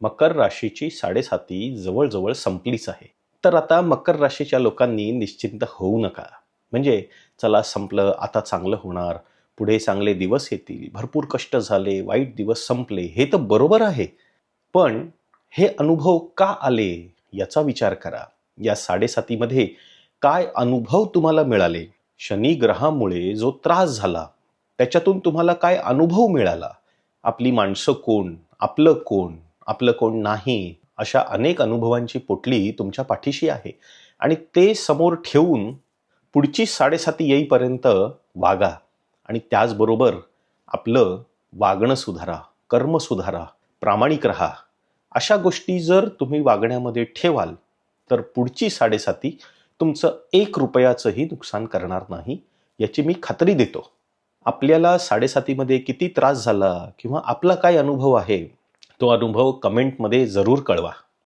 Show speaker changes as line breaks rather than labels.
मकर राशीची साडेसाती जवळजवळ संपलीच आहे. तर आता मकर राशीच्या लोकांनी निश्चिंत होऊ नका. म्हणजे चला संपलं आता चांगलं होणार पुढे चांगले दिवस येतील भरपूर कष्ट झाले वाईट दिवस संपले हे तर बरोबर आहे. पण हे अनुभव का आले याचा विचार करा. या साडेसातीमध्ये काय अनुभव तुम्हाला मिळाले? शनी ग्रहामुळे जो त्रास झाला त्याच्यातून तुम्हाला काय अनुभव मिळाला? आपली माणसं कोण? आपलं कोण? आपलं कोण नाही अशा अनेक अनुभवांची पोटली तुमच्या पाठीशी आहे. आणि ते समोर ठेवून पुढची साडेसाती येईपर्यंत वागा आणि त्याचबरोबर आपलं वागणं सुधारा कर्म सुधारा प्रामाणिक राहा. अशा गोष्टी जर तुम्ही वागण्यामध्ये ठेवाल तर पुढची साडेसाती तुमचं एक रुपयाचंही नुकसान करणार नाही याची मी खात्री देतो. आपल्याला साडेसातीमध्ये किती त्रास झाला किंवा आपला काय अनुभव आहे तो अनुभव कमेंटमध्ये जरूर कळवा.